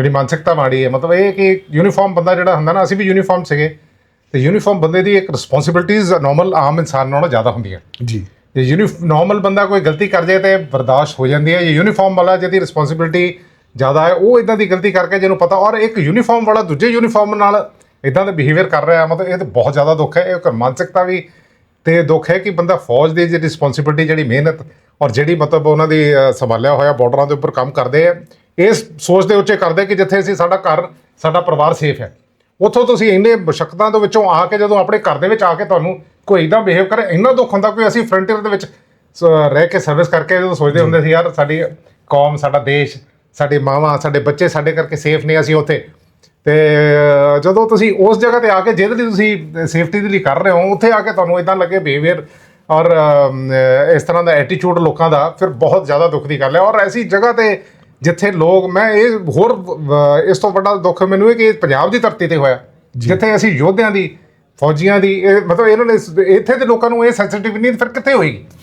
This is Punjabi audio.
ਜਿਹੜੀ ਮਾਨਸਿਕਤਾ ਮਾੜੀ ਹੈ ਮਤਲਬ ਇਹ ਕਿ ਯੂਨੀਫਾਰਮ ਬੰਦਾ ਜਿਹੜਾ ਹੁੰਦਾ ਨਾ ਅਸੀਂ ਵੀ ਯੂਨੀਫਾਰਮ ਸੀਗੇ। ਤੇ ਯੂਨੀਫਾਰਮ ਬੰਦੇ ਦੀ ਇੱਕ ਰਿਸਪੌਂਸਿਬਿਲਟੀਜ਼ ਨਾਰਮਲ ਆਮ ਇਨਸਾਨ ਨਾਲੋਂ ਜ਼ਿਆਦਾ ਹੁੰਦੀਆਂ। ਜੀ। ਜੇ ਯੂਨੀਫ ਨਾਰਮਲ ਬੰਦਾ ਕੋਈ ਗਲਤੀ ਕਰ ਜਾਏ ਤੇ ਬਰਦਾਸ਼ਤ ਹੋ ਜਾਂਦੀ ਹੈ। ਜੇ ਯੂਨੀਫਾਰਮ ਵਾਲਾ ਜਿਹਦੀ ਰਿਸਪੌਂਸਿਬਿਲਟੀ ਜ਼ਿਆਦਾ ਹੈ ਉਹ ਇਦਾਂ ਦੀ ਗਲਤੀ ਕਰਕੇ ਜਿਹਨੂੰ ਪਤਾ ਔਰ ਇੱਕ ਯੂਨੀਫਾਰਮ ਵਾਲਾ ਦੂਜੇ ਯੂਨੀਫਾਰਮ ਨਾਲ ਇਦਾਂ ਦਾ ਬਿਹੇਵੀਅਰ ਕਰ ਰਿਹਾ ਮਤਲਬ ਇਹ ਤਾਂ ਬਹੁਤ ਜ਼ਿਆਦਾ ਦੁੱਖ ਹੈ। ਇਹ ਮਾਨਸਿਕਤਾ ਵੀ ਤੇ ਦੁੱਖ ਹੈ ਕਿ ਬੰਦਾ ਫੌਜ ਦੀ ਜਿਹੜੀ ਰਿਸਪੌਂਸਿਬਿਲਟੀ ਜਿਹੜੀ ਮਿਹਨਤ ਔਰ ਜਿਹੜੀ ਮਤਲਬ ਉਹਨਾਂ ਦੀ ਸੰਭਾਲਿਆ ਹੋਇਆ ਬਾਰਡਰਾਂ ਦੇ ਉੱਪਰ ਕੰਮ ਕਰਦੇ ਆ ਇਸ ਸੋਚ ਦੇ ਉੱਚੇ ਕਰਦੇ ਕਿ ਜਿੱਥੇ ਅਸੀਂ ਸਾਡਾ ਘਰ, ਸਾਡਾ ਪਰਿਵਾਰ ਸੇਫ ਹੈ। ਉੱਥੋਂ ਤੁਸੀਂ ਇੰਨੇ ਮੁਸ਼ਕਲਾਂ ਦੇ ਵਿੱਚੋਂ ਆ ਕੇ ਜਦੋਂ ਆਪਣੇ ਘਰ ਦੇ ਵਿੱਚ ਆ ਕੇ ਤੁਹਾਨੂੰ ਕੋਈ ਇਦਾਂ ਬਿਹੇਵ ਕਰੇ, ਇੰਨਾ ਦੁੱਖ ਹੁੰਦਾ ਕੋਈ ਅਸੀਂ ਫਰੰਟੀਅਰ ਦੇ ਵਿੱਚ, ਸ- ਰਹਿ ਕੇ ਸਰਵਿਸ ਕਰਕੇ ਜਦੋਂ ਸੋਚਦੇ ਹੁੰਦੇ ਸੀ, ਯਾਰ ਸਾਡੀ ਕੌਮ, ਸਾਡਾ ਦੇਸ਼, ਸਾਡੇ ਮਾਵਾਂ, ਸਾਡੇ ਬੱਚੇ ਸਾਡੇ ਕਰਕੇ ਸੇਫ ਨੇ ਅਸੀਂ ਉੱਥੇ। ਤੇ ਜਦੋਂ ਤੁਸੀਂ ਉਸ ਜਗ੍ਹਾ ਤੇ ਆ ਕੇ ਜਿਹਦੇ ਲਈ ਤੁਸੀਂ ਸੇਫਟੀ ਦੇ ਲਈ ਕਰ ਰਹੇ ਹੋ, ਉੱਥੇ ਆ ਕੇ ਤੁਹਾਨੂੰ ਇਦਾਂ ਲੱਗੇ ਬਿਹੇਵੀਅਰ ਔਰ ਇਸ ਤਰ੍ਹਾਂ ਦਾ ਐਟੀਟਿਊਡ ਲੋਕਾਂ ਦਾ ਫਿਰ ਬਹੁਤ ਜ਼ਿਆਦਾ ਦੁੱਖ ਦੀ ਗੱਲ ਹੈ। ਔਰ ਐਸੀ ਜਗ੍ਹਾ ਤੇ ਜਿੱਥੇ ਲੋਕ ਮੈਂ ਇਹ ਹੋਰ ਇਸ ਤੋਂ ਵੱਡਾ ਦੁੱਖ ਮੈਨੂੰ ਇਹ ਕਿ ਪੰਜਾਬ ਦੀ ਧਰਤੀ ਤੇ ਹੋਇਆ। ਜਿੱਥੇ ਅਸੀਂ ਯੋਧਿਆਂ ਦੀ ਫੌਜੀਆਂ ਦੀ ਇਹ ਮਤਲਬ ਇਹਨਾਂ ਨੇ ਇੱਥੇ ਦੇ ਲੋਕਾਂ ਨੂੰ ਇਹ ਸੈਂਸਿਟਿਵ ਨਹੀਂ ਫਿਰ ਕਿੱਥੇ ਹੋਏਗੀ?